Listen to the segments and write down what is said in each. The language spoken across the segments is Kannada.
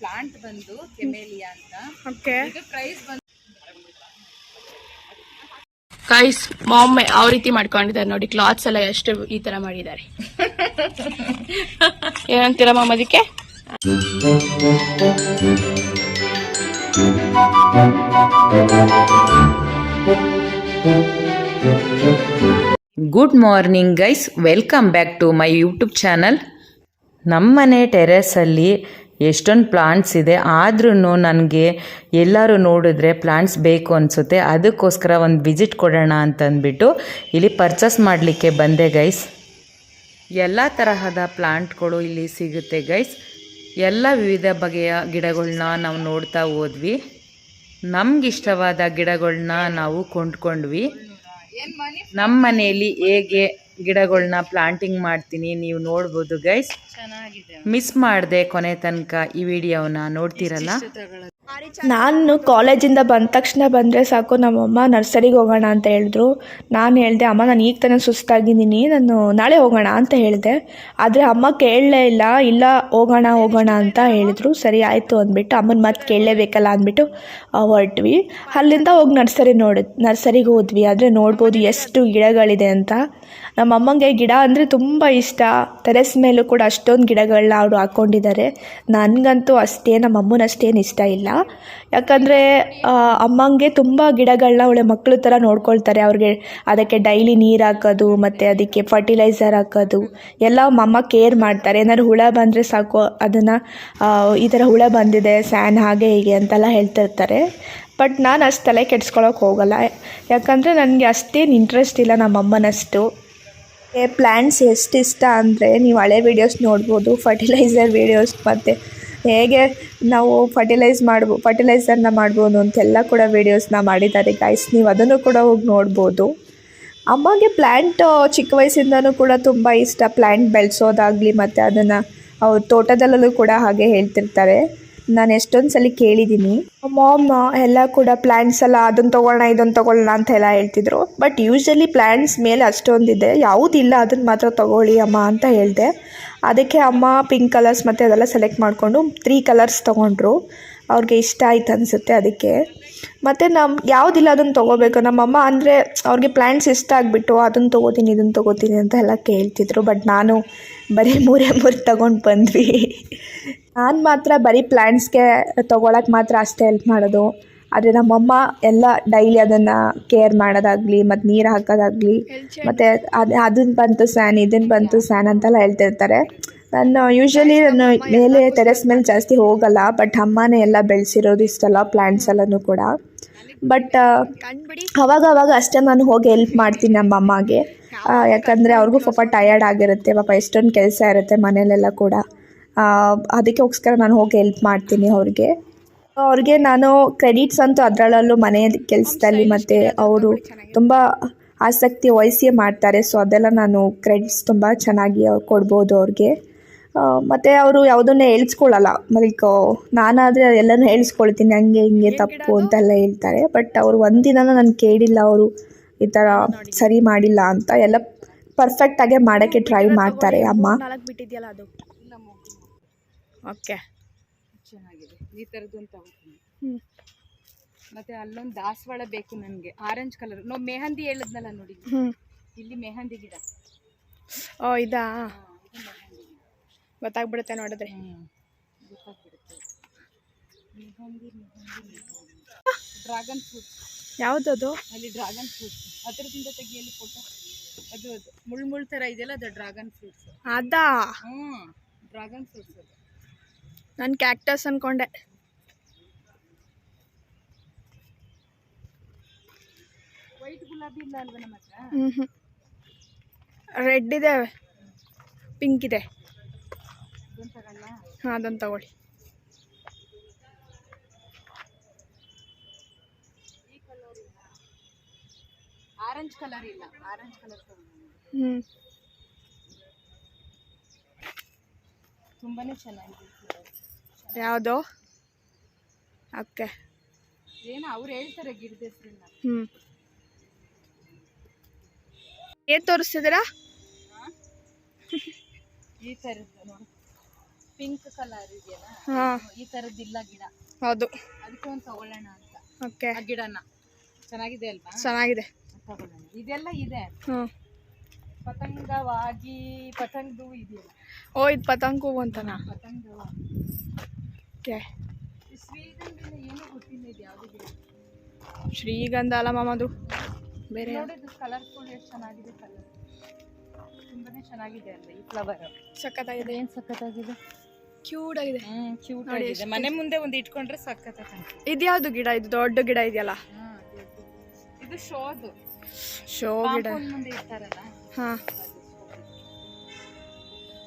ಪ್ಲಾಂಟ್ ಬಂದು ಕೆಮೇಲಿಯಾ ಅಂತ. ಓಕೆ ಇದು ಪ್ರೈಸ್ ಬಂದು ಗೈಸ್ ಮೊಮ್ಮೆ ಆ ರೀತಿ ಮಾಡ್ಕೊಂಡಿದ್ದಾರೆ ನೋಡಿ ಕ್ಲಾತ್ಸ್ ಎಲ್ಲ ಎಷ್ಟು ಈ ತರ ಮಾಡಿದ್ದಾರೆ. ಏನಂತೀರ ಮಾಮ್ ಅದಕ್ಕೆ? Good morning guys welcome back to my YouTube channel ನಮ್ಮನೆ ಟೆರೆಸಲ್ಲಿ ಎಷ್ಟೊಂದು ಪ್ಲಾಂಟ್ಸ್ ಇದೆ. ಆದ್ರೂ ನನಗೆ ಎಲ್ಲರೂ ನೋಡಿದ್ರೆ ಪ್ಲಾಂಟ್ಸ್ ಬೇಕು ಅನಿಸುತ್ತೆ. ಅದಕ್ಕೋಸ್ಕರ ಒಂದು ವಿಸಿಟ್ ಕೊಡೋಣ ಅಂತಂದ್ಬಿಟ್ಟು ಇಲ್ಲಿ ಪರ್ಚೇಸ್ ಮಾಡಲಿಕ್ಕೆ ಬಂದೆ ಗೈಸ್ ಎಲ್ಲ ತರಹದ ಪ್ಲಾಂಟ್ಗಳು ಇಲ್ಲಿ ಸಿಗುತ್ತೆ ಗೈಸ್ ಎಲ್ಲ ವಿವಿಧ ಬಗೆಯ ಗಿಡಗಳನ್ನ ನಾವು ನೋಡ್ತಾ ಹೋದ್ವಿ. ನಮಗಿಷ್ಟವಾದ ಗಿಡಗಳನ್ನ ನಾವು ಕೊಂಡ್ಕೊಂಡ್ವಿ. ನಮ್ಮ ಮನೆಯಲ್ಲಿ ಹೇಗೆ ಗಿಡಗಳನ್ನ ಪ್ಲಾಂಟಿಂಗ್ ಮಾಡ್ತೀನಿ ನೀವು ನೋಡ್ಬೋದು ಗೈಸ್ ಚೆನ್ನಾಗಿದೆ. ಮಿಸ್ ಮಾಡಿದೆ ಕೊನೆ ತನಕ ಈ ವಿಡಿಯೋನ ನೋಡ್ತೀರಲ್ಲ? ನಾನು ಕಾಲೇಜಿಂದ ಬಂದ ತಕ್ಷಣ ಬಂದರೆ ಸಾಕು ನಮ್ಮಮ್ಮ ನರ್ಸರಿಗೆ ಹೋಗೋಣ ಅಂತ ಹೇಳಿದ್ರು. ನಾನು ಹೇಳಿದೆ ಅಮ್ಮ ನಾನು ಈಗ ತಾನೇ ಸುಸ್ತಾಗಿದ್ದೀನಿ ನಾನು ನಾಳೆ ಹೋಗೋಣ ಅಂತ ಹೇಳಿದೆ. ಆದರೆ ಅಮ್ಮ ಕೇಳಲೇ ಇಲ್ಲ ಇಲ್ಲ ಹೋಗೋಣ ಹೋಗೋಣ ಅಂತ ಹೇಳಿದ್ರು. ಸರಿ ಆಯಿತು ಅಂದ್ಬಿಟ್ಟು ಅಮ್ಮನ ಮತ್ತೆ ಕೇಳಲೇಬೇಕಲ್ಲ ಅಂದ್ಬಿಟ್ಟು ಹೊರಟ್ವಿ. ಅಲ್ಲಿಂದ ಹೋಗಿ ನರ್ಸರಿ ನೋಡಿ ನರ್ಸರಿಗೆ ಹೋದ್ವಿ. ಆದರೆ ನೋಡ್ಬೋದು ಎಷ್ಟು ಗಿಡಗಳಿದೆ ಅಂತ. ನಮ್ಮ ಅಮ್ಮಂಗೆ ಗಿಡ ಅಂದರೆ ತುಂಬ ಇಷ್ಟ. ಟೆರೆಸ್ ಮೇಲೂ ಕೂಡ ಅಷ್ಟೊಂದು ಗಿಡಗಳನ್ನ ಅವರು ಹಾಕ್ಕೊಂಡಿದ್ದಾರೆ ನನಗಂತೂ ಅಷ್ಟೇ, ನಮ್ಮ ಅಮ್ಮನ ಅಷ್ಟೇನು ಇಷ್ಟ ಇಲ್ಲ. ಯಾಕಂದರೆ ಅಮ್ಮಂಗೆ ತುಂಬ ಗಿಡಗಳನ್ನ ಅವಳೆ ಮಕ್ಕಳು ಥರ ನೋಡ್ಕೊಳ್ತಾರೆ. ಅವ್ರಿಗೆ ಅದಕ್ಕೆ ಡೈಲಿ ನೀರು ಹಾಕೋದು, ಮತ್ತು ಅದಕ್ಕೆ ಫರ್ಟಿಲೈಸರ್ ಹಾಕೋದು. ಎಲ್ಲ ಅಮ್ಮ ಕೇರ್ ಮಾಡ್ತಾರೆ. ಏನಾದ್ರು ಹುಳ ಬಂದರೆ ಸಾಕು, ಅದನ್ನು ಈ ಥರ ಹುಳ ಬಂದಿದೆ, ಸ್ಯಾನ್ ಹಾಗೆ ಹೀಗೆ ಅಂತೆಲ್ಲ ಹೇಳ್ತಿರ್ತಾರೆ. ಬಟ್ ನಾನು ಅಷ್ಟು ತಲೆ ಕೆಡ್ಸ್ಕೊಳಕ್ಕೆ ಹೋಗಲ್ಲ. ಯಾಕಂದರೆ ನನಗೆ ಅಷ್ಟೇನು ಇಂಟ್ರೆಸ್ಟ್ ಇಲ್ಲ ನಮ್ಮ ಅಮ್ಮನಷ್ಟು ಏ ಪ್ಲ್ಯಾಂಟ್ಸ್ ಎಷ್ಟು ಇಷ್ಟ ಅಂದರೆ ನೀವು ಹಳೆ ವೀಡಿಯೋಸ್ ನೋಡ್ಬೋದು ಫರ್ಟಿಲೈಸರ್ ವೀಡಿಯೋಸ್ ಮತ್ತು ಹೇಗೆ ನಾವು ಫರ್ಟಿಲೈಸ್ ಮಾಡ್ಬೋ ಫರ್ಟಿಲೈಸರ್ನ ಮಾಡ್ಬೋದು ಅಂತೆಲ್ಲ ಕೂಡ ವೀಡಿಯೋಸ್ನ ಮಾಡಿದ್ದಾರೆ ಗೈಸ್ ನೀವು ಅದನ್ನು ಕೂಡ ಹೋಗಿ ನೋಡ್ಬೋದು. ಅಮ್ಮಗೆ ಪ್ಲ್ಯಾಂಟ್ ಚಿಕ್ಕ ವಯಸ್ಸಿಂದನೂ ಕೂಡ ತುಂಬ ಇಷ್ಟ. ಪ್ಲ್ಯಾಂಟ್ ಬೆಳೆಸೋದಾಗಲಿ ಮತ್ತು ಅದನ್ನು ಅವ್ರ ತೋಟದಲ್ಲೂ ಕೂಡ ಹಾಗೆ ಹೇಳ್ತಿರ್ತಾರೆ. ನಾನು ಎಷ್ಟೊಂದು ಸಲ ಕೇಳಿದ್ದೀನಿ. ಮಾಮ್ ಎಲ್ಲ ಕೂಡ ಪ್ಲ್ಯಾಂಟ್ಸ್ ಎಲ್ಲ ಅದನ್ನು ತೊಗೊಳ್ಳೋಣ ಇದನ್ನು ತೊಗೊಳ್ಳೋಣ ಅಂತ ಎಲ್ಲ ಹೇಳ್ತಿದ್ರು. ಬಟ್ ಯೂಶ್ವಲಿ ಪ್ಲ್ಯಾಂಟ್ಸ್ ಮೇಲೆ ಅಷ್ಟೊಂದಿದೆ. ಯಾವುದಿಲ್ಲ ಅದನ್ನು ಮಾತ್ರ ತೊಗೊಳ್ಳಿ ಅಮ್ಮ ಅಂತ ಹೇಳಿದೆ. ಅದಕ್ಕೆ ಅಮ್ಮ ಪಿಂಕ್ ಕಲರ್ಸ್ ಮತ್ತು ಅದೆಲ್ಲ ಸೆಲೆಕ್ಟ್ ಮಾಡಿಕೊಂಡು ತ್ರೀ ಕಲರ್ಸ್ ತೊಗೊಂಡ್ರು. ಅವ್ರಿಗೆ ಇಷ್ಟ ಆಯ್ತು ಅನಿಸುತ್ತೆ ಅದಕ್ಕೆ. ಮತ್ತು ನಮ್ಮ ಯಾವುದಿಲ್ಲ ಅದನ್ನು ತೊಗೋಬೇಕು. ನಮ್ಮಮ್ಮ ಅಂದರೆ ಅವ್ರಿಗೆ ಪ್ಲ್ಯಾಂಟ್ಸ್ ಇಷ್ಟ ಆಗಿಬಿಟ್ಟು ಅದನ್ನು ತೊಗೋತೀನಿ ಇದನ್ನು ತೊಗೋತೀನಿ ಅಂತ ಎಲ್ಲ ಕೇಳ್ತಿದ್ರು. ಬಟ್ ನಾನು ಬರೀ ಮೂರೇ ಮೂರು ತೊಗೊಂಡು ಬಂದ್ವಿ. ನಾನು ಮಾತ್ರ ಬರೀ ಪ್ಲ್ಯಾಂಟ್ಸ್ಗೆ ತೊಗೊಳಕ್ಕೆ ಮಾತ್ರ ಅಷ್ಟೇ ಹೆಲ್ಪ್ ಮಾಡೋದು. ಆದರೆ ನಮ್ಮಮ್ಮ ಎಲ್ಲ ಡೈಲಿ ಅದನ್ನು ಕೇರ್ ಮಾಡೋದಾಗಲಿ ಮತ್ತು ನೀರು ಹಾಕೋದಾಗಲಿ ಮತ್ತು ಅದು ಅದನ್ನು ಬಂತು ಸ್ಯಾನ್ ಇದನ್ನು ಬಂತು ಸ್ಯಾನ್ ಅಂತೆಲ್ಲ ಹೇಳ್ತಿರ್ತಾರೆ. ನಾನು ಯೂಶ್ವಲಿ ನಾನು ಮೇಲೆ ಟೆರೆಸ್ ಮೇಲೆ ಜಾಸ್ತಿ ಹೋಗಲ್ಲ ಬಟ್ ಅಮ್ಮನೇ ಎಲ್ಲ ಬೆಳೆಸಿರೋದು ಇಷ್ಟಲ್ಲ ಪ್ಲ್ಯಾಂಟ್ಸ್ ಎಲ್ಲನೂ ಕೂಡ. ಬಟ್ ಅವಾಗ ಅವಾಗ ಅಷ್ಟೇ ನಾನು ಹೋಗಿ ಹೆಲ್ಪ್ ಮಾಡ್ತೀನಿ ನಮ್ಮ ಅಮ್ಮಗೆ. ಯಾಕಂದರೆ ಅವ್ರಿಗೂ ಪಾಪ ಟಯರ್ಡ್ ಆಗಿರುತ್ತೆ ಪಾಪ ಎಷ್ಟೊಂದು ಕೆಲಸ ಇರುತ್ತೆ ಮನೇಲೆಲ್ಲ ಕೂಡ. ಅದಕ್ಕೋಸ್ಕರ ನಾನು ಹೋಗಿ ಹೆಲ್ಪ್ ಮಾಡ್ತೀನಿ ಅವ್ರಿಗೆ. ಅವ್ರಿಗೆ ನಾನು ಕ್ರೆಡಿಟ್ಸ್ ಅಂತೂ ಅದರಲ್ಲೂ ಮನೆ ಕೆಲಸದಲ್ಲಿ ಮತ್ತು ಅವರು ತುಂಬ ಆಸಕ್ತಿ ವಹಿಸಿ ಮಾಡ್ತಾರೆ. ಸೊ ಅದೆಲ್ಲ ನಾನು ಕ್ರೆಡಿಟ್ಸ್ ತುಂಬ ಚೆನ್ನಾಗಿ ಕೊಡ್ಬೋದು ಅವ್ರಿಗೆ. ಮತ್ತು ಅವರು ಯಾವುದನ್ನೇ ಹೇಳ್ಸ್ಕೊಳ್ಳಲ್ಲ ಲೈಕ್ ನಾನಾದರೆ ಎಲ್ಲನೂ ಹೇಳ್ಸ್ಕೊಳ್ತೀನಿ. ಹಂಗೆ, ಹಿಂಗೆ ತಪ್ಪು ಅಂತೆಲ್ಲ ಹೇಳ್ತಾರೆ. ಬಟ್ ಅವರು ಒಂದಿನನೂ ನಾನು ಕೇಳಿಲ್ಲ. ಅವರು ಈ ಥರ ಸರಿ ಮಾಡಿಲ್ಲ ಅಂತ. ಎಲ್ಲ ಪರ್ಫೆಕ್ಟಾಗೆ ಮಾಡೋಕ್ಕೆ ಟ್ರೈ ಮಾಡ್ತಾರೆ ಅಮ್ಮ. ಓಕೆ. ಚೆನ್ನಾಗಿದೆ. ಈ ಥರದ್ದು ತಗೋತೀನಿ. ಮತ್ತೆ ಅಲ್ಲೊಂದು ದಾಸವಾಳ ಬೇಕು ನನಗೆ. ಆರೆಂಜ್ ಕಲರ್ ನಾವು ಮೆಹಂದಿ ಹೇಳಿದ್ನಲ್ಲ ನೋಡಿ. ಹ್ಞೂ ಇಲ್ಲಿ ಮೆಹಂದಿ ಗಿಡ. ಓ ಇದಾ? ಗೊತ್ತಾಗ್ಬಿಡುತ್ತೆ ನೋಡಿದ್ರೆ. ಗೊತ್ತಾಗ್ಬಿಡುತ್ತೆ. ಮೆಹಂದಿ ಮೆಹಂದಿ ಡ್ರ್ಯಾಗನ್ ಫ್ರೂಟ್ ಯಾವುದದು? ಅಲ್ಲಿ ಡ್ರಾಗನ್ ಫ್ರೂಟ್ ಅದರದಿಂದ ತೆಗಿಯಲ್ಲಿ ಫೋಟೋ ಅದು ಅದು. ಮುಳ್ಳು ಮುಳ್ಳು ಥರ ಇದೆಯಲ್ಲ ಅದು ಡ್ರಾಗನ್ ಫ್ರೂಟ್ಸ್ ಅದಾ? ಹ್ಞೂ ಡ್ರಾಗನ್ ಫ್ರೂಟ್ಸ್ ಅದು. ನಾನು ಕ್ಯಾಕ್ಟಸ್ ಅಂದ್ಕೊಂಡೆ ಹ್ಞೂ ಹ್ಞೂ ರೆಡ್ ಇದೆ ಪಿಂಕ್ ಇದೆ. ಅದೊಂದು ಹಾಂ ಅದನ್ನು ತಗೊಳ್ಳಿ. ಆರೆಂಜ್ ಕಲರ್ ಇಲ್ಲ. ಆರೆಂಜ್ ಕಲರ್ ಹ್ಞೂ ತುಂಬಾನೇ ಚೆನ್ನಾಗಿದೆ. ಯಾವುದು? ಓಕೆ ಏನೋ ಅವ್ರು ಹೇಳ್ತಾರೆ ಗಿಡದ ಹೆಸರನ್ನ. ಹ್ಞೂ ಏನು ತೋರಿಸ್ತಿದ್ದೀರಾ ಈ ಥರದ್ದು ಪಿಂಕ್ ಕಲರ್ ಇದೆಯಲ್ಲ ಹಾಂ. ಈ ತರದ್ದಿಲ್ಲ ಗಿಡ. ಹೌದು. ಅದಕ್ಕೆ ಒಂದು ತಗೊಳ್ಳೋಣ ಅಂತ. ಓಕೆ. ಆ ಗಿಡನ. ಚೆನ್ನಾಗಿದೆ ಅಲ್ವಾ? ಚೆನ್ನಾಗಿದೆ. ತಗೊಳ್ಳೋಣ. ಇದೆಲ್ಲ ಇದೆ. ಹ್ಞೂ ಪತಂಗವಾಗಿ ಪತಂಗದು ಇದೆಯಲ್ಲ. ಓ ಇದು ಪತಂಗ ಹೂವು ಅಂತನಾ? ಪತಂಗವಾಗಿ ಓಕೆ. ಯಾವುದು ಶ್ರೀಗಂಧ ಅಲ್ಲ ಮಾಮದು. ಬೇರೆ ನೋಡಿ ಇದು ಕಲರ್ಫುಲ್ ಎಷ್ಟು ಚೆನ್ನಾಗಿದೆ ಕಲರ್ ತುಂಬಾನೇ ಚೆನ್ನಾಗಿದೆ ಅಲ್ಲ ಈ ಫ್ಲವರ್ ಸಖತ್ತಾಗಿದೆ. ಏನ್ ಸಖತ್ತಾಗಿದೆ? ಕ್ಯೂಟ್ ಆಗಿದೆ ಕ್ಯೂಟ್ ಆಗಿದೆ. ಮನೆ ಮುಂದೆ ಒಂದು ಇಟ್ಕೊಂಡ್ರೆ ಸಖತ್ ಇದು ಇದ್ಯಾವುದು ಗಿಡ? ಇದು ದೊಡ್ಡ ಗಿಡ ಇದೆಯಲ್ಲ? ಅದೇ, ಅದೇ. ಇದು ಶೋದು. ಶೋ ಗಿಡ. ಮುಂದೆ ಇರ್ತಾರಲ್ಲ ಹಾಂ. ಅದು.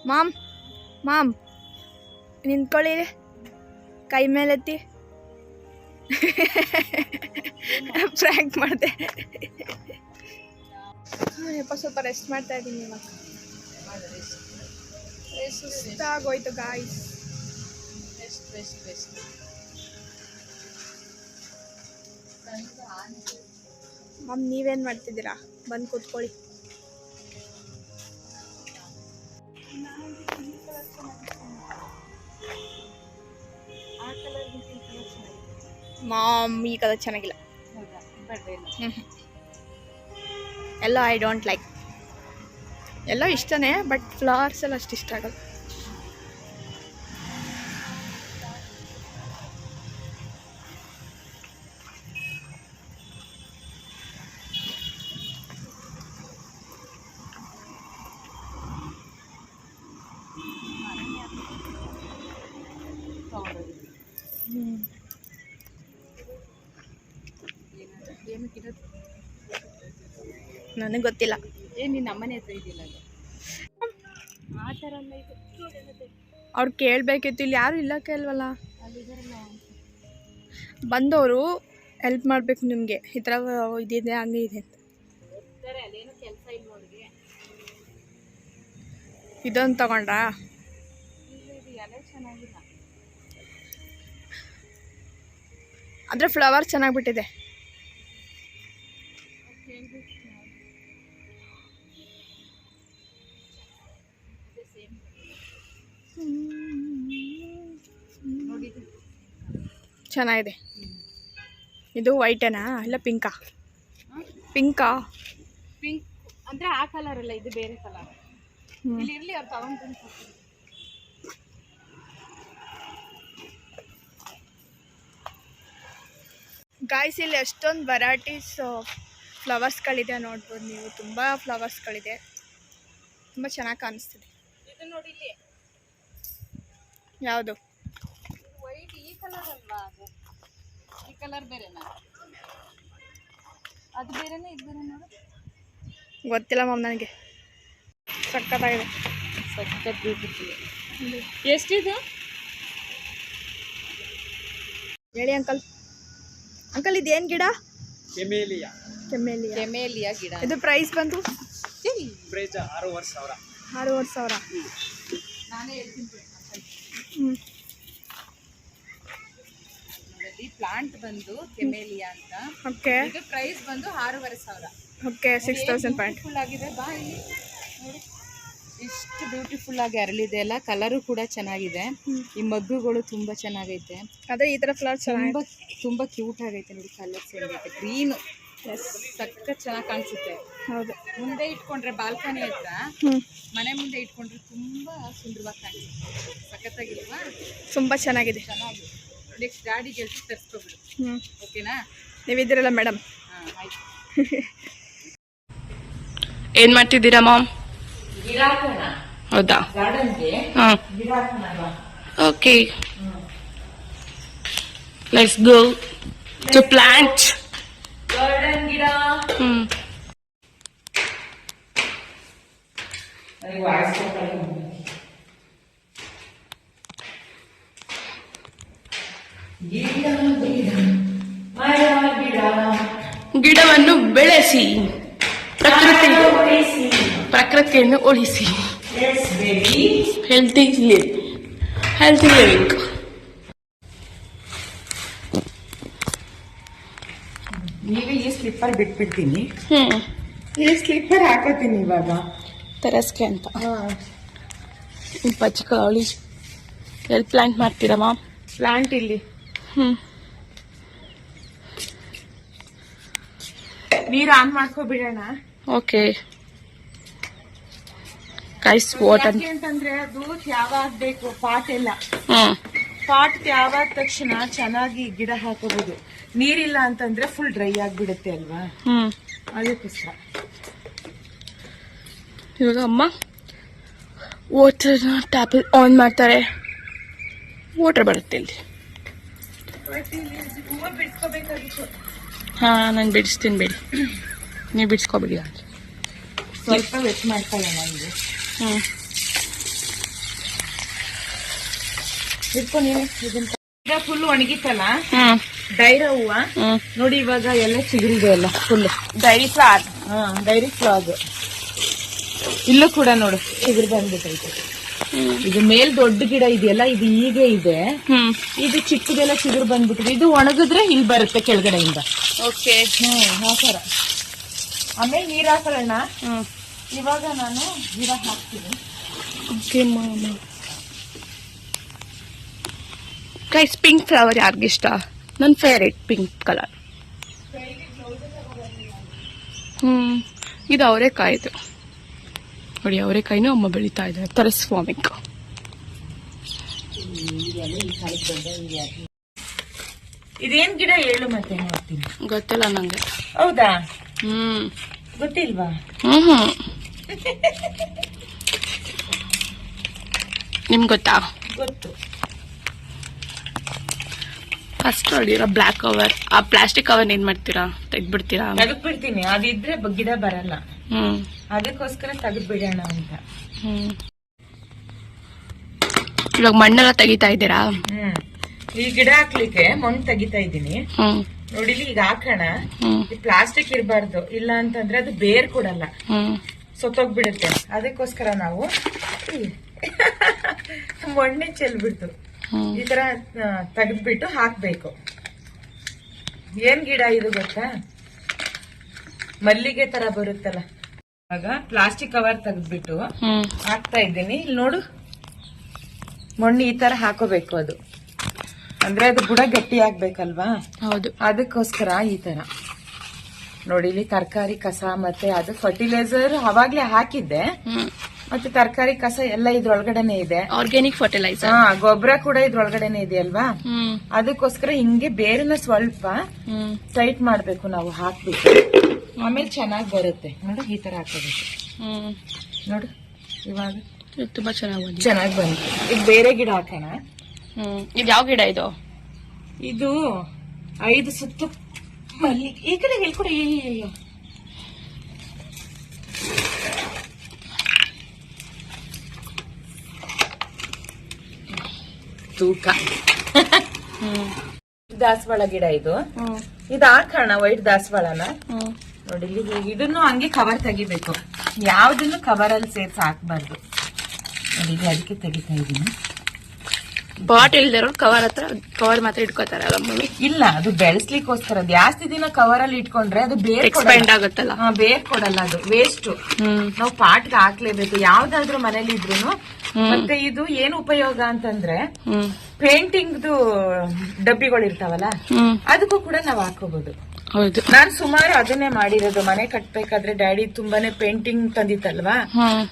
ಮಾಮ್ ಮಾಮ್ ನಿಂತ್ಕೊಳ್ಳಿ. ಕೈ ಮೇಲೆತ್ತಿ ಫ್ರ್ಯಾಂಕ್ ಮಾಡಿದೆ. ಯಪ್ಪ ಸ್ವಲ್ಪ ರೆಸ್ಟ್ ಮಾಡ್ತಾ ಇದ್ದೀನಿ ಇವಾಗ. ಏ, ಸುಸ್ತಾಗೋಯ್ತು ಗಾಯ್ಸ್. ಮಮ್ ನೀವೇನು ಮಾಡ್ತಿದ್ದೀರಾ? ಬಂದು ಕೂತ್ಕೊಳ್ಳಿ. ಮಾಮ್ ಈ ಕಲರ್ ಚೆನ್ನಾಗಿಲ್ಲ. ಎಲ್ಲ. ಐ ಡೋಂಟ್ ಲೈಕ್ ಎಲ್ಲ ಇಷ್ಟನೇ ಬಟ್ ಫ್ಲವರ್ಸ್ ಎಲ್ಲ ಅಷ್ಟು ಇಷ್ಟ ಆಗಲ್ಲ. ನನಗೆ ಗೊತ್ತಿಲ್ಲ. ಏ ಹತ್ರ ಇದೆಯಲ್ಲ ಅದು. ಆ ಥರ ಅಲ್ಲ ಇದು. ಅವ್ರು ಕೇಳಬೇಕಿತ್ತು ಇಲ್ಲಿ ಯಾರು ಇಲ್ಲ ಕೇಳ್ವಲ್ಲ. ಅಲ್ಲಿದಾರಲ್ಲ ಬಂದವರು ಹೆಲ್ಪ್ ಮಾಡಬೇಕು ನಿಮಗೆ. ಈ ಥರ ಇದಿದೆ ಹಂಗೆ ಇದೆ ಅಂತ. ಅಲ್ಲೇನು ಕೆಲಸ ಇಲ್ಲ ಅವ್ರಿಗೆ ಇದೊಂದು ತಗೊಂಡ್ರಾ? ಇಲ್ಲ ಇದು ಎಲೆ ಚೆನ್ನಾಗಿಲ್ಲ. ಅಂದರೆ ಫ್ಲವರ್ ಚೆನ್ನಾಗಿ ಬಿಟ್ಟಿದೆ. ಚೆನ್ನಾಗಿದೆ. ಇದು ವೈಟೇನಾ ಇಲ್ಲ ಪಿಂಕಾ ಪಿಂಕಾ ಪಿಂಕ್ ಅಂದ್ರೆ ಆ ಕಲರ್ ಅಲ್ಲ ಇದು ಬೇರೆ ಕಲರ್. ಇಲ್ಲಿ ಇರ್ಲಿ ಅವ್ರು ತಗೊಂಡು ಗಾಯ್ಸ್ ಇಲ್ಲಿ ಎಷ್ಟೊಂದು ವೆರೈಟೀಸ್ ಫ್ಲವರ್ಸ್ಗಳಿದೆ ನೋಡ್ಬೋದು ನೀವು. ತುಂಬ ಫ್ಲವರ್ಸ್ಗಳಿದೆ ತುಂಬ ಚೆನ್ನಾಗಿ ಕಾಣಿಸ್ತಿದೆ. ಇದು ನೋಡಿ ಇಲ್ಲಿ. ಯಾವುದು? ವೈಟ್ ಈ ಕಲರ್ ಅಲ್ವಾ ಅದು? ಈ ಕಲರ್ ಬೇರೆನಾ? ಅದು ಬೇರೆನೇ ಇದು ಬೇರೆ ನೋಡು. ಗೊತ್ತಿಲ್ಲ ಮ್ಯಾಮ್ ನನಗೆ. ಸಕ್ಕತ್ತಾಗಿದೆ ಸಕ್ಕತ್ ಬ್ಯೂಟಿಫುಲ್ ಎಷ್ಟಿದು? ಹೇಳಿ ಅಂಕಲ್. ಅಂಕಲ್ ಇದೇನು ಗಿಡ? ಕೆಮೇಲಿಯಾ. ಕೆಮೇಲಿಯಾ. ಕೆಮೇಲಿಯಾ ಗಿಡ. ಇದು ಪ್ರೈಸ್ ಬಂತು ಪ್ರೈಸ್ ಆರೂವರೆ ಸಾವಿರ. ಆರೂವರೆ ಸಾವಿರ. ನಾನೇ ಹೇಳ್ತೀನಿ ಪ್ಲಾಂಟ್ ಬಂದು ಕೆಮೇಲಿಯಾ ಅಂತ. ಓಕೆ ಇದು ಪ್ರೈಸ್ ಬಂದು ಆರೂವರೆ ಸಾವಿರ. Okay six thousand point beautiful ಆಗಿದೆ ಬಾ ಇಲ್ಲಿ ನೋಡಿ. ಇಷ್ಟು ಬ್ಯೂಟಿಫುಲ್ ಆಗಿ ಅರಳಿದೆ ಅಲ್ಲ ಕಲರು ಕೂಡ ಚೆನ್ನಾಗಿದೆ. ಈ ಮಗ್ಗುಗಳು ತುಂಬಾ ಚೆನ್ನಾಗೈತೆ. ಅದೇ ಈ ಥರ ಫ್ಲವರ್ ತುಂಬಾ ತುಂಬಾ ಕ್ಯೂಟ್ ಆಗೈತೆ ನೋಡಿ ಕಲರ್ಸ್ ಹೆಂಗೈತೆ ಗ್ರೀನ್ ಸಖತ್ ಚೆನ್ನಾಗಿ ಕಾಣಿಸುತ್ತೆ. ಹೌದು. ಮುಂದೆ ಇಟ್ಕೊಂಡ್ರೆ ಬಾಲ್ಕನಿ ಹತ್ರ ಮನೆ ಮುಂದೆ ಇಟ್ಕೊಂಡ್ರೆ ತುಂಬಾ ಸುಂದರವಾಗಿ ಕಾಣಿಸುತ್ತೆ. ಸಖತ್ತಾಗಿಲ್ವಾ? ತುಂಬಾ ಚೆನ್ನಾಗಿದೆ. ಚೆನ್ನಾಗಿ ನೆಕ್ಸ್ಟ್ ಗಾಡಿಗೆ ಎಷ್ಟು ತರಿಸ್ಕೊಬಿಡು. ಓಕೆನಾ? ನೀವಿದ್ದೀರಲ್ಲ ಮೇಡಮ್? ಏನ್ ಮಾಡ್ತಿದ್ದೀರಾ ಮಾಮ್? ಹೌದಾ? ಹಾ. Okay let's go to plant ಹ್ಮ್ ಗಿಡವನ್ನು ಬೆಳೆಸಿ ಪ್ರಕೃತಿ ಪ್ರಕೃತಿಯನ್ನು ಉಳಿಸಿ healthy live healthy living slipper ಬಿಟ್ಬಿಡ್ತೀನಿ. ಈ ಸ್ಲಿಪ್ಪರ್ ಹಾಕೋತೀನಿ ಇವಾಗ. ತರಸ್ಕೆ ಅಂತ. ಪಚ್ಚಿಕಾವಳಿ ಎಲ್ಲಿ ಪ್ಲ್ಯಾಂಟ್ ಮಾಡ್ತೀರಮ್ಮ ಪ್ಲ್ಯಾಂಟ್ ಇಲ್ಲಿ. ಹ್ಮ್. ನೀರು ಆನ್ ಮಾಡ್ಕೊಬಿಡೋಣ. ಓಕೆ. ಕೈಸ್ ವಾಟರ್ ಅಂತಂದ್ರೆ ಅದು ಯಾವಾಗ ಬೇಕು ಪಾಟ್ ಎಲ್ಲ. ಹ್ಮ್. ಪಾಟ್ ಯಾವಾದ ತಕ್ಷಣ ಚೆನ್ನಾಗಿ ಗಿಡ ಹಾಕೋಬಹುದು. ನೀರಿಲ್ಲ ಅಂತಂದ್ರೆ ಫುಲ್ ಡ್ರೈ ಆಗಿಬಿಡುತ್ತೆ ಅಲ್ವಾ? ಹ್ಮ್. ಅದಕ್ಕೋಸ್ಕರ. ಇವಾಗ ಅಮ್ಮ ವಾಟರ್ ಟ್ಯಾಪ್ ಆನ್ ಮಾಡ್ತಾರೆ. ವಾಟರ್ ಬರುತ್ತೆ ಇಲ್ಲಿ. ಹಾ ನಾನು ಬಿಡಿಸ್ತೀನಿ ಬಿಡಿ. ನೀವು ಬಿಡಿಸ್ಕೊಬಿಡಿ. ಸ್ವಲ್ಪ ಸ್ವಲ್ಪ ವೆಟ್ ಮಾಡ್ಕೊಳ್ಳೋಣ ಇದು ಹ್ಮ್ ಇಟ್ಕೊಂಡು ನೀನು ಇದನ್ನ ಈಗ ಫುಲ್ ಒಣಗಿತ್ತಲ್ಲ ಹ್ಮ್. ಡೈರ ಹೂವ. ನೋಡಿ ಇವಾಗ ಎಲ್ಲ ಚಿಗುರಿದೆ ಎಲ್ಲ ಫುಲ್ ಡೈರಿ ಫ್ಲಾಗ್. ಹಾ ಡೈರಿ ಫ್ಲಾಗ್. ಇಲ್ಲೂ ಕೂಡ ನೋಡು ಚಿಗುರು ಬಂದ್ಬಿಟ್ಟೈತೆ ಇದು ಮೇಲ್ ದೊಡ್ಡ ಗಿಡ ಇದೆಯಲ್ಲ ಇದು ಹೀಗೆ ಇದೆ. ಹ್ಮ್. ಇದು ಚಿಕ್ಕದೆಲ್ಲ ಚಿಗುರು ಬಂದ್ಬಿಟ್ಟಿದೆ. ಇದು ಒಣಗಿದ್ರೆ ಇಲ್ಲಿ ಬರುತ್ತೆ ಕೆಳಗಡೆಯಿಂದ. ಓಕೆ. ಹ್ಮ್ ಆ ಥರ ಆಮೇಲೆ ನೀರ್ ಹ್ಮ್. ಇವಾಗ ನಾನು ಗಿಡ ಹಾಕ್ತೀನಿ. ಓಕೆ ಮಾಮ. ಗೈಸ್ ಪಿಂಕ್ ಫ್ಲವರ್ ಯಾರಿಗಿಷ್ಟ ನನ್ನ ಫೇವ್ರೇಟ್ ಪಿಂಕ್ ಕಲರ್ ಹ್ಞೂ ಇದು ಅವರೆಕಾಯಿದು ನೋಡಿ ಅವರೇಕಾಯಿನೂ ಅಮ್ಮ ಬೆಳೀತಾ ಇದ್ದಾರೆ. ಟೆರೆಸ್ಫಾರ್ಮಿಕ್ ಇದೇನ್ ಗಿಡ ಹೇಳು ಮತ್ತೆ ನೋಡ್ತೀನಿ. ಗೊತ್ತಿಲ್ಲ ನಂಗೆ. ಹೌದಾ? ಹ್ಮ್. ಗೊತ್ತಿಲ್ವಾ? ಹ್ಮ್ ಹ್ಮ್. ನಿಮ್ಗೆ ಗೊತ್ತಾ? ಗೊತ್ತು. ಫಸ್ಟ್ ನೋಡಿರೋ ಬ್ಲಾಕ್ ಕವರ್ ಆ ಪ್ಲಾಸ್ಟಿಕ್ ಕವರ್ ಏನ್ ಮಾಡ್ತೀರಾ? ತೆಗ್ದ್ಬಿಡ್ತೀರಾ? ತೆಗ್ಬಿಡ್ತೀನಿ ಅದಿದ್ರೆ ಗಿಡ ಬರಲ್ಲ. ಹ್ಮ್. ಅದಕ್ಕೋಸ್ಕರ ತೆಗೆದ್ ಬಿಡೋಣ ಅಂತ. ಹ್ಮ್. ಇವಾಗ ಮಣ್ಣೆಲ್ಲ ತೆಗಿತಾ ಇದ್ದೀರಾ? ಹ್ಮ್. ಈ ಗಿಡ ಹಾಕ್ಲಿಕ್ಕೆ ಮಣ್ಣು ತೆಗಿತಾ ಇದ್ದೀನಿ. ಹ್ಮ್. ನೋಡಿಲಿ ಈಗ ಹಾಕೋಣ. ಹ್ಮ್. ಈ ಪ್ಲಾಸ್ಟಿಕ್ ಇರಬಾರ್ದು. ಇಲ್ಲ ಅಂತಂದ್ರೆ ಅದು ಬೇರ್ ಕೊಡಲ್ಲ. ಹ್ಮ್. ಸೊತ್ತೋಗ್ಬಿಡುತ್ತೆ. ಅದಕ್ಕೋಸ್ಕರ ನಾವು ಮಣ್ಣೆ ಚೆಲ್ಬಿಡ್ತು. ಈ ತರ ತೆಗೆದ್ಬಿಟ್ಟು ಹಾಕ್ಬೇಕು. ಏನ್ ಗಿಡ ಇದು ಗೊತ್ತಾ? ಮಲ್ಲಿಗೆ ತರ ಬರುತ್ತಲ್ಲ. ಆಗ ಪ್ಲಾಸ್ಟಿಕ್ ಕವರ್ ತೆಗೆದ್ಬಿಟ್ಟು ಹಾಕ್ತಾ ಇದ್ದೀನಿ. ಇಲ್ಲಿ ನೋಡು. ಮಣ್ಣು ಈ ತರ ಹಾಕೋಬೇಕು ಅದು. ಅಂದ್ರೆ ಅದು ಬುಡ ಗಟ್ಟಿ ಆಗ್ಬೇಕಲ್ವಾ? ಹೌದು. ಅದಕ್ಕೋಸ್ಕರ ಈ ತರ. ನೋಡಿ ಇಲ್ಲಿ ತರಕಾರಿ ಕಸ ಮತ್ತೆ ಅದು ಫರ್ಟಿಲೈಸರ್ ಅವಾಗ್ಲೇ ಹಾಕಿದ್ದೆ. ಮತ್ತೆ ತರಕಾರಿ ಕಸ ಎಲ್ಲ ಇದ್ರೊಳಗಡೆನೆ ಇದೆ. ಆರ್ಗ್ಯಾನಿಕ್ ಫರ್ಟಿಲೈಸರ್ ಹಾ ಗೊಬ್ಬರ ಕೂಡ ಇದ್ರೊಳಗಡೆನೆ ಇದೆ ಅಲ್ವಾ ಅದಕ್ಕೋಸ್ಕರ ಹಿಂಗೆ ಬೇರೆನ ಸ್ವಲ್ಪ ಟೈಟ್ ಮಾಡ್ಬೇಕು ನಾವು ಹಾಕ್ಬಿಟ್ಟು. ಆಮೇಲೆ ಚೆನ್ನಾಗಿ ಬರುತ್ತೆ. ನೋಡು ಈ ತರ ಹಾಕೋಬೇಕು ನೋಡು ಇವಾಗ. ತುಂಬಾ ಚೆನ್ನಾಗಿ ಚೆನ್ನಾಗಿ ಬಂತು ಈಗ ಬೇರೆ ಗಿಡ ಹಾಕೋಣ. ಇದು ಯಾವ ಗಿಡ ಇದು? ಇದು ಐದು ಸುತ್ತು ಮಲ್ಲಿಗೆ ಈ ಕಡೆ ಹೇಳ್ಕೊಡಿ ತೂಕ. ಹ್ಮ್. ದಾಸವಾಳ ಗಿಡ ಇದು. ಇದು ಹಾಕೋಣ ವೈಟ್ ದಾಸವಾಳನ. ನೋಡಿ ಇಲ್ಲಿ ಇದನ್ನು ಹಂಗೆ ಕವರ್ ತೆಗಿಬೇಕು. ಯಾವ್ದನ್ನು ಕವರ್ ಅಲ್ಲಿ ಸೇರ್ಸಿ ಹಾಕ್ಬಾರ್ದು. ನೋಡಿ ಅದಕ್ಕೆ ತೆಗಿತಾ ಇದೀನಿ. ಬಾಟ್ ಇಲ್ದಿರೋ ಕವರ್ ಹತ್ರ ಕವರ್ ಮಾತ್ರ ಇಟ್ಕೋತಾರಲ್ಲ ಮಮ್ಮಿ. ಇಲ್ಲ ಅದು ಬೆಳೆಸ್ಲಿಕ್ಕೋಸ್ಕರ. ಜಾಸ್ತಿ ದಿನ ಕವರ್ ಅಲ್ಲಿ ಇಟ್ಕೊಂಡ್ರೆ ಅದು ಬೇರ್ ಎಕ್ಸ್ಪೆಂಡ್ ಆಗುತ್ತಲ್ಲ. ಹಾ ಬೇರ್ ಕೊಡಲ್ಲ ಅದು. ವೇಸ್ಟ್ ನಾವು ಪಾಟ್ಗೆ ಹಾಕ್ಲೇಬೇಕು. ಯಾವ್ದಾದ್ರು ಮನೇಲಿ ಇದ್ರು ಮತ್ತೆ ಇದು ಏನು ಉಪಯೋಗ ಅಂತಂದ್ರೆ ಪೇಂಟಿಂಗ್ ಪೇಂಟಿಂಗ್ದು ಡಬ್ಬಿಗಳು ಇರ್ತಾವಲ್ಲ ಅದಕ್ಕೂ ಕೂಡ ನಾವ್ ಹಾಕೋಬಹುದು ಹೌದು. ನಾನ್ ಸುಮಾರು ಅದನ್ನೇ ಮಾಡಿರೋದು. ಮನೆ ಕಟ್ಬೇಕಾದ್ರೆ ಡ್ಯಾಡಿ ತುಂಬಾನೇ ಪೇಂಟಿಂಗ್ ತಂದಿತ್ತಲ್ವಾ?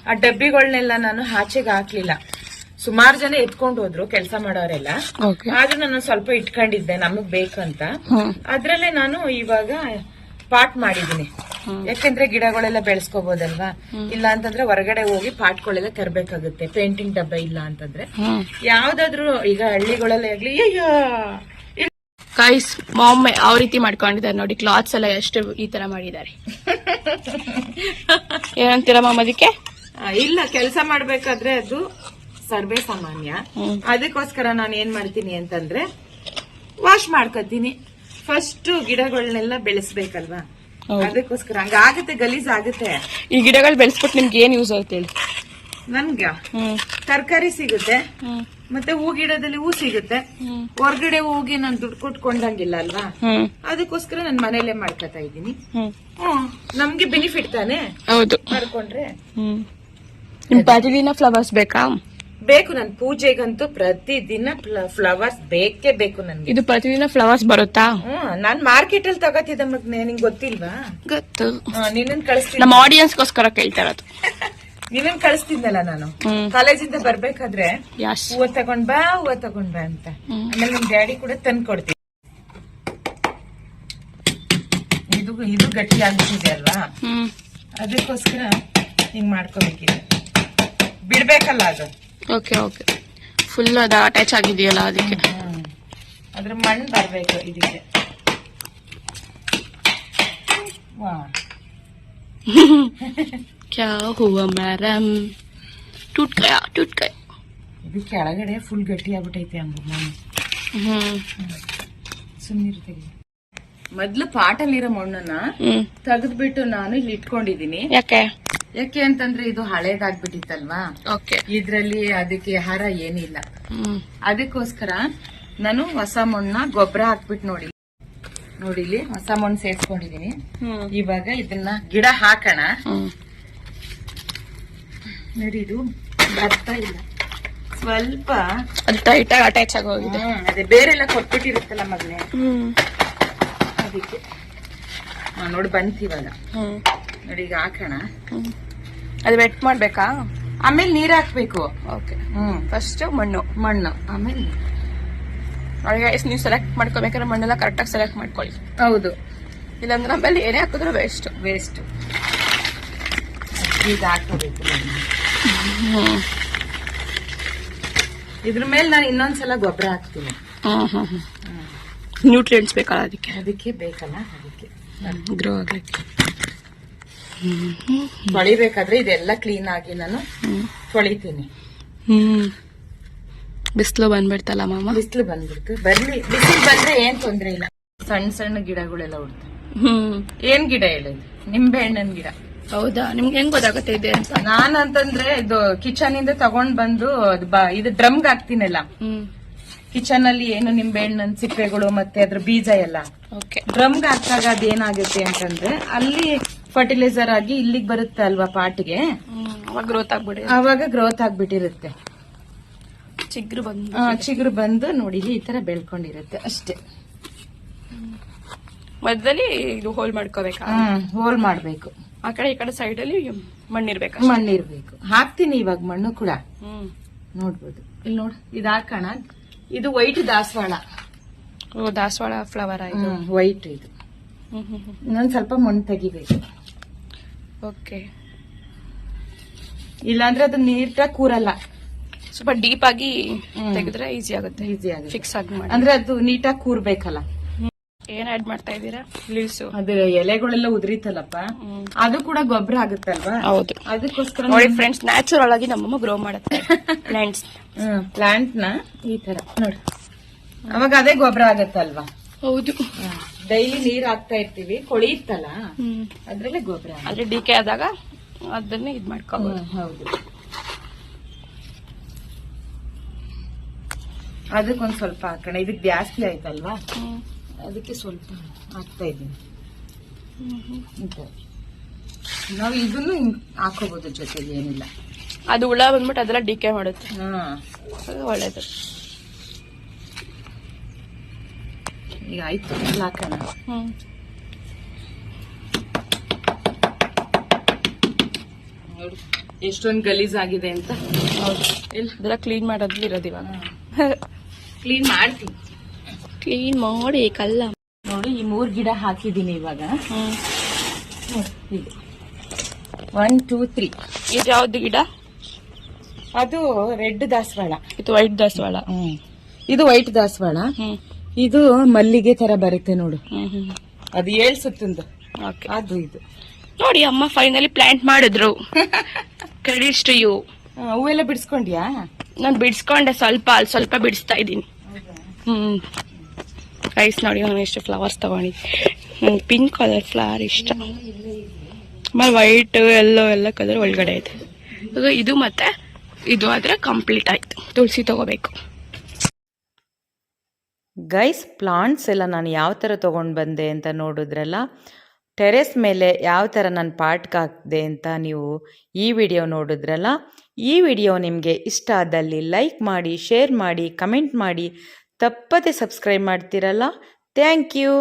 ಆ ಡಬ್ಬಿಗಳನ್ನೆಲ್ಲ ನಾನು ಆಚೆಗೆ ಹಾಕ್ಲಿಲ್ಲ. ಸುಮಾರು ಜನ ಎತ್ಕೊಂಡು ಹೋದ್ರು ಕೆಲಸ ಮಾಡೋರೆಲ್ಲ. ಆದ್ರೆ ನಾನು ಸ್ವಲ್ಪ ಇಟ್ಕೊಂಡಿದ್ದೆ ನಮಗ್ ಬೇಕಂತ. ಅದ್ರಲ್ಲೇ ನಾನು ಇವಾಗ ಪಾಟ್ ಮಾಡಿದೀನಿ ಯಾಕಂದ್ರೆ ಗಿಡಗಳೆಲ್ಲ ಬೆಳೆಸ್ಕೋಬಹುದಲ್ವಾ ಇಲ್ಲ ಅಂತಂದ್ರೆ ಹೊರಗಡೆ ಹೋಗಿ ಪಾಟ್ಗಳೆಲ್ಲ ತರಬೇಕಾಗುತ್ತೆ ಪೇಂಟಿಂಗ್ ಡಬ್ಬ ಇಲ್ಲ ಅಂತಂದ್ರೆ. ಯಾವ್ದಾದ್ರು ಈಗ ಹಳ್ಳಿಗಳಲ್ಲೇ ಆಗ್ಲಿ ಅಯ್ಯೋ! ಗೈಸ್ ಮಾಮ್ ಯಾವ ರೀತಿ ಮಾಡ್ಕೊಂಡಿದ್ದಾರೆ ನೋಡಿ ಕ್ಲಾತ್ಸ್ ಎಲ್ಲ ಎಷ್ಟು ಈ ತರ ಮಾಡಿದ್ದಾರೆ. ಏನಂತೀರ ಮಾಮ್ ಅದಕ್ಕೆ? ಇಲ್ಲ ಕೆಲಸ ಮಾಡ್ಬೇಕಾದ್ರೆ ಅದು ಸರ್ವೇ ಸಾಮಾನ್ಯ. ಅದಕ್ಕೋಸ್ಕರ ನಾನು ಏನ್ ಮಾಡ್ತೀನಿ ಅಂತಂದ್ರೆ ವಾಶ್ ಮಾಡ್ಕೋತೀನಿ. ಫಸ್ಟ್ ಗಿಡಗಳನ್ನೆಲ್ಲ ಬೆಳೆಸ್ಬೇಕಲ್ವಾ. ಅದಕ್ಕೋಸ್ಕರ ಹಂಗಾಗುತ್ತೆ ಗಲೀಜ್ ಆಗುತ್ತೆ. ಈ ಗಿಡಗಳು ಬೆಳೆಸ್ಬಿಟ್ಟು ನಿಮ್ಗೆ ಏನ್ ಯೂಸ್ ಆಗುತ್ತೆ ಹೇಳಿ. ನನ್ಗ? ತರಕಾರಿ ಸಿಗುತ್ತೆ. ಮತ್ತೆ ಹೂ ಗಿಡದಲ್ಲಿ ಹೂ ಸಿಗುತ್ತೆ. ಹೊರಗಡೆ ಹೋಗಿ ನಾನು ದುಡ್ಡು ಕೊಟ್ಕೊಂಡಂಗಿಲ್ಲ ಅಲ್ವಾ? ಅದಕ್ಕೋಸ್ಕರ ನಾನು ಮನೇಲೆ ಮಾಡ್ಕೊತಾ ಇದ್ದೀನಿ. ನಮ್ಗೆ ಬೆನಿಫಿಟ್ ತಾನೆ? ಹೌದು. ಮಾಡ್ಕೊಂಡ್ರೆ? ನಿಮ್ ಫ್ಲವರ್ಸ್ ಬೇಕಾ? ಬೇಕು ನನ್ ಪೂಜೆಗಂತೂ ಪ್ರತಿದಿನ ಫ್ಲವರ್ಸ್ ಬೇಕೇ ಬೇಕು ನನ್ಗೆ. ಇದು ಪ್ರತಿದಿನ ಫ್ಲವರ್ಸ್ ಬರುತ್ತಾ? ಹ್ಮ್ ನಾನ್ ಮಾರ್ಕೆಟ್ ಅಲ್ಲಿ ತಗೋತಿದ್ದ ಮಗ್ನೆ ನಿಂಗ್ ಗೊತ್ತಿಲ್ವಾ? ಗೊತ್ತು. ನಿನ್ನನ್ ಕಳಿಸ್ತೀನಿ. ನಮ್ಮ ಆಡಿಯನ್ಸ್ ಗೋಸ್ಕರ ಇರೋದು. ನಿನ್ನ ಕಳಿಸ್ತಿದ್ನಲ್ಲ ನಾನು. ಕಾಲೇಜಿಂದ ಬರ್ಬೇಕಾದ್ರೆ ಹೂವ ತಗೊಂಡ್ ಬಾ ಹೂವ ತಗೊಂಡ್ ಬಾ ಅಂತ. ಆಮೇಲೆ ನಿಮ್ ಡ್ಯಾಡಿ ಕೂಡ ತಂದ್ ಕೊಡ್ತೀನಿ. ಇದು ಇದು ಗಟ್ಟಿ ಆಗ್ಬಿಟ್ಟಿದೆ ಅಲ್ವಾ? ಅದಕ್ಕೋಸ್ಕರ ಹಿಂಗ್ ಮಾಡ್ಕೋಬೇಕಿದೆ. ಬಿಡ್ಬೇಕಲ್ಲ ಅದು. ಓಕೆ ಓಕೆ ಫುಲ್ ಅದ ಅಟ್ಯಾಚ್ ಆಗಿದೆಯಲ್ಲ ಅದಕ್ಕೆ. ಅದ್ರ ಮಣ್ಣು ಬರಬೇಕು ಇದಕ್ಕೆ. ಕ್ಯಾ ಹೂವ ಮರಂ. ಟುಟ್ಕಾಯ ಟುಟ್ಕಾಯ. ಇದು ಕೆಳಗಡೆ ಫುಲ್ ಗಟ್ಟಿ ಆಗ್ಬಿಟ್ಟೈತೆ ಅಂಬ ಮಣ್ಣು. ಹ್ಮ್. ಸುಮ್ಮನಿರ್ತೀವಿ ಮೊದ್ಲು ಪಾಟಲ್ಲಿರೋ ಮಣ್ಣನ್ನ ತೆಗೆದ್ಬಿಟ್ಟು ನಾನು ಇಲ್ಲಿ ಇಟ್ಕೊಂಡಿದೀನಿ ಯಾಕೆ? ಯಾಕೆ ಅಂತಂದ್ರೆ ಇದು ಹಳೇದಾಗ್ಬಿಟ್ಟಿತ್ತಲ್ವಾ? ಇದ್ರಲ್ಲಿ ಅದಕ್ಕೆ ಆಹಾರ ಏನಿಲ್ಲ. ಅದಕ್ಕೋಸ್ಕರ ನಾನು ಹೊಸ ಮಣ್ಣ ಗೊಬ್ಬರ ಹಾಕ್ಬಿಟ್ಟು ನೋಡಿ. ನೋಡಿಲಿ ಹೊಸ ಮಣ್ಣು ಸೇರ್ಸ್ಕೊಂಡಿದೀನಿ. ಇವಾಗ ಇದನ್ನ ಗಿಡ ಹಾಕೋಣ. ನೋಡಿ ಇದು ಬರ್ತಾ ಇಲ್ಲ. ಸ್ವಲ್ಪ ಅದು ಟೈಟ್ ಅಟ್ಯಾಚ್ ಆಗಿ ಹೋಗಿದೆ. ಹ್ಮ್, ಅದೇ ಬೇರೆಲ್ಲ ಕೊಟ್ಬಿಟ್ಟಿರುತ್ತಲ್ಲ ಮಗನೆ. ಅದಕ್ಕೆ. ನೋಡಿ ಬಂತಿವಾಗ. ನೋಡಿ ಈಗ ಹಾಕೋಣ. ಅದು ವೆಟ್ ಮಾಡ್ಬೇಕಾ? ಆಮೇಲೆ ನೀರ್ ಹಾಕ್ಬೇಕು. ಓಕೆ. ಹ್ಮ್. ಫಸ್ಟ್ ಮಣ್ಣು. ಮಣ್ಣು. ಆಮೇಲೆ ಅವಾಗ ನೀವು ಸೆಲೆಕ್ಟ್ ಮಾಡ್ಕೋಬೇಕಾದ್ರೆ ಮಣ್ಣೆಲ್ಲ ಕರೆಕ್ಟಾಗಿ ಸೆಲೆಕ್ಟ್ ಮಾಡ್ಕೊಳ್ಳಿ. ಹೌದು. ಇಲ್ಲಾಂದ್ರೆ ಆಮೇಲೆ ಏನೇ ಹಾಕಿದ್ರು ವೇಸ್ಟ್ ವೇಸ್ಟ್ ಈಗ ಹಾಕೋಬೇಕು ಇದ್ರ ಮೇಲೆ ನಾನು ಇನ್ನೊಂದ್ಸಲ ಗೊಬ್ಬರ ಹಾಕ್ತೀನಿ. ನ್ಯೂಟ್ರಿಯೆಂಟ್ಸ್ ಬೇಕಲ್ಲ ಅದಕ್ಕೆ? ಅದಕ್ಕೆ ಬೇಕಲ್ಲ ಅದಕ್ಕೆ. ಗ್ರೋ ಆಗ್ಲಿಕ್ಕೆ. ತೊಳಿಬೇಕಾದ್ರೆ ಇದೆಲ್ಲ ಕ್ಲೀನ್ ಆಗಿ ನಾನು ತೊಳಿತೀನಿ. ಬಿಸಿಲು ಬಂದ್ಬಿಡ್ತಲ್ಲ ಮಾಮ? ಬಿಸಿಲು ಬಂದ್ಬಿಡ್ತು. ಬರ್ಲಿ ಬಿಸಿಲು ಬಂದ್ರೆ ಏನ್ ತೊಂದ್ರೆ ಇಲ್ಲ. ಸಣ್ಣ ಸಣ್ಣ ಗಿಡಗಳೆಲ್ಲ ಉಡ್ತವೆ ಹ್ಮ್. ಏನ್ ಗಿಡ ಹೇಳಿದ್ ನಿಂಬೆ ಹಣ್ಣಿನ ಗಿಡ. ಹೌದಾ? ನಿಮ್ಗೆ ಹೆಂಗ್ ಗೊತ್ತಾಗುತ್ತೆ ಇದೆ ಅಂತ? ನಾನ್ ಅಂತಂದ್ರೆ ಇದು ಕಿಚನ್ ಇಂದ ತಗೊಂಡ್ ಬಂದು ಇದು ಡ್ರಮ್ಗೆ ಹಾಕ್ತೀನಲ್ಲ. ಕಿಚನ್ ಅಲ್ಲಿ ಏನು ನಿಂಬೆ ಹಣ್ಣಿನ ಸಿಪ್ಪೆಗಳು ಮತ್ತೆ ಅದ್ರ ಬೀಜ ಎಲ್ಲ. ಓಕೆ ಡ್ರಮ್ಗೆ ಹಾಕ್ದಾಗ ಅದೇನಾಗುತ್ತೆ ಅಂತಂದ್ರೆ ಅಲ್ಲಿ ಫರ್ಟಿಲೈಸರ್ ಆಗಿ ಇಲ್ಲಿಗೆ ಬರುತ್ತೆ ಅಲ್ವಾ ಪಾಟ್ಗೆ? ಅವಾಗ ಗ್ರೋತ್ ಆಗ್ಬಿಡಿ ಅವಾಗ ಗ್ರೋತ್ ಆಗ್ಬಿಟ್ಟಿರುತ್ತೆ. ಚಿಗ್ರು ಬಂದು ಚಿಗ್ರು ಬಂದು ನೋಡಿ ಈ ತರ ಬೆಳ್ಕೊಂಡಿರುತ್ತೆ ಅಷ್ಟೇ. ಮಧ್ಯದಲ್ಲಿ ಇದು ಹೋಲ್ ಮಾಡ್ಕೋಬೇಕು? ಹೋಲ್ ಮಾಡ್ಬೇಕು. ಆ ಕಡೆ ಈ ಕಡೆ ಸೈಡ್ ಅಲ್ಲಿ ಮಣ್ಣಿರ್ಬೇಕು ಮಣ್ಣಿರ್ಬೇಕು. ಹಾಕ್ತೀನಿ ಇವಾಗ ಮಣ್ಣು ಕೂಡ. ನೋಡ್ಬೋದು. ಇಲ್ಲಿ ನೋಡ್. ಇದು ಹಾಕೋಣ. ಇದು ವೈಟ್ ದಾಸವಾಳ. ಓ ದಾಸವಾಳ ಫ್ಲವರ್ ಆಯ್ತು ವೈಟ್ ಇದು. ಇನ್ನೊಂದ್ ಸ್ವಲ್ಪ ಮಣ್ಣು ತೆಗಿಬೇಕು. ಓಕೆ. ಇಲ್ಲಾಂದ್ರೆ ಅದು ನೀಟಾಗಿ ಕೂರಲ್ಲ. ಸ್ವಲ್ಪ ಡೀಪ್ ಆಗಿ ತೆಗೆದ್ರೆ ಈಸಿ ಆಗುತ್ತೆ. ಈಸಿ ಆಗಿ ಫಿಕ್ಸ್ ಆಗಿ ಮಾಡಿ. ಅಂದ್ರೆ ಅದು ನೀಟಾಗಿ ಕೂರ್ಬೇಕಲ್ಲ. ಏನ್ ಆಡ್ ಮಾಡ್ತಾ ಇದೀರಾ ಲೀವ್ಸ್ ಅದು ಎಲೆಗಳೆಲ್ಲ ಉದುರಿತಲ್ಲಪ್ಪ. ಅದು ಕೂಡ ಗೊಬ್ಬರ ಆಗುತ್ತಲ್ವಾ? ಹೌದು. ಅದಕ್ಕೋಸ್ಕರ ನೋಡಿ ಫ್ರೆಂಡ್ಸ್ ನ್ಯಾಚುರಲ್ ಆಗಿ ನಮ್ಮಮ್ಮ ಗ್ರೋ ಮಾಡುತ್ತೆ. ಪ್ಲಾಂಟ್ಸ್ ಪ್ಲಾಂಟ್ನ ಈ ತರ. ನೋಡಿ. ಅವಾಗ ಅದೇ ಗೊಬ್ಬರ ಆಗತ್ತಲ್ವಾ? ಹೌದು. ಡೈಲಿ ನೀರ್ ಹಾಕ್ತಾ ಇರ್ತೀವಿ ಕೊಳಿಯುತ್ತಲ್ಲ ಅದ್ರಲ್ಲೇ ಗೊಬ್ಬರ ಅದ್ರ ಡಿ ಕೆ ಆದಾಗ ಅದನ್ನೇ ಇದ್ ಮಾಡ್ಕೋಬಹುದು ಹೌದು. ಅದಕ್ಕೊಂದ್ ಸ್ವಲ್ಪ ಹಾಕೋಣ. ಇದಕ್ ಜಾಸ್ತಿ ಆಯ್ತಲ್ವಾ? ಅದಕ್ಕೆ ಸ್ವಲ್ಪ ಹಾಕ್ತಾ ಇದ್ದೀನಿ. ನಾವು ಇದನ್ನು ಹಾಕೋಬಹುದು ಜೊತೆಗೆ ಏನಿಲ್ಲ. ಅದು ಹುಳ ಬಂದ್ಬಿಟ್ಟು ಅದೆಲ್ಲ ಡಿಕೆ ಮಾಡುತ್ತೆ. ಒಳ್ಳೇದು. ಈಗ ಆಯ್ತು ಎಲ್ಲ ಹಾಕೋಣ ಹ್ಮ್. ನೋಡಿ ಎಷ್ಟೊಂದು ಗಲೀಜ್ ಆಗಿದೆ ಅಂತ. ಹೌದು. ಕ್ಲೀನ್ ಮಾಡೋದ್ಲಿ ಇರೋದು ಇವಾಗ. ಕ್ಲೀನ್ ಮಾಡ್ತೀನಿ. ಕ್ಲೀನ್ ಮಾಡಿ ಕಲ್ಲ. ನೋಡಿ ಈ ಮೂರ್ ಗಿಡ ಹಾಕಿದೀನಿ ಇವಾಗ. ಒನ್ ಟೂ ತ್ರೀ ಇದು ಯಾವ್ದು ಗಿಡ? ಅದು ರೆಡ್ ದಾಸವಾಳ. ಇದು ವೈಟ್ ದಾಸವಾಳ. ಹ್ಮ್. ಇದು ವೈಟ್ ದಾಸವಾಳ. ಹ್ಮ್. ಇದು ಮಲ್ಲಿಗೆ ತರ ಬರುತ್ತೆ ನೋಡು. ಅದು ಏಳ್ ಸುತ್ತಂದು. ಓಕೆ. ಅದು ಇದು. ನೋಡಿ ಅಮ್ಮ ಫೈನಲಿ ಪ್ಲಾಂಟ್ ಮಾಡಿದ್ರು. ಕ್ರೆಡಿಟ್ಸ್ ಟು ಯು ಹೂವೆಲ್ಲ ಬಿಡಿಸ್ಕೊಂಡ್ಯಾ? ನಾನು ಬಿಡಿಸ್ಕೊಂಡೆ ಸ್ವಲ್ಪ ಅಲ್ಲಿ ಸ್ವಲ್ಪ ಬಿಡಿಸ್ತಾ ಇದ್ದೀನಿ. ಹ್ಮ್. ಐಸ್ ನೋಡಿ ನಾನು ಎಷ್ಟು ಫ್ಲವರ್ಸ್ ತಗೊಂಡಿದ್ದೆ. ನಂಗೆ ಪಿಂಕ್ ಕಲರ್ ಫ್ಲವರ್ ಇಷ್ಟ. ಆಮೇಲೆ ವೈಟ್ ಎಲ್ಲೋ ಎಲ್ಲ ಕಲರ್ ಒಳಗಡೆ ಇದೆ. ಇದು ಮತ್ತೆ ಇದು ಆದ್ರೆ ಕಂಪ್ಲೀಟ್ ಆಯ್ತು. ತುಳಸಿ ತಗೋಬೇಕು. ಗೈಸ್, ಪ್ಲಾಂಟ್ಸ್ ಎಲ್ಲ ನಾನು ಯಾವ ಥರ ತೊಗೊಂಡು ಬಂದೆ ಅಂತ ನೋಡಿದ್ರಲ್ಲ, ಟೆರೆಸ್ ಮೇಲೆ ಯಾವ ಥರ ನಾನು ಪಾಟ್ಗೆ ಹಾಕಿದೆ ಅಂತ ನೀವು ಈ ವಿಡಿಯೋ ನೋಡಿದ್ರಲ್ಲ, ಈ ವಿಡಿಯೋ ನಿಮಗೆ ಇಷ್ಟ ಆದಲ್ಲಿ ಲೈಕ್ ಮಾಡಿ, ಶೇರ್ ಮಾಡಿ, ಕಮೆಂಟ್ ಮಾಡಿ, ತಪ್ಪದೆ ಸಬ್ಸ್ಕ್ರೈಬ್ ಮಾಡ್ತೀರಲ್ಲ. Thank you.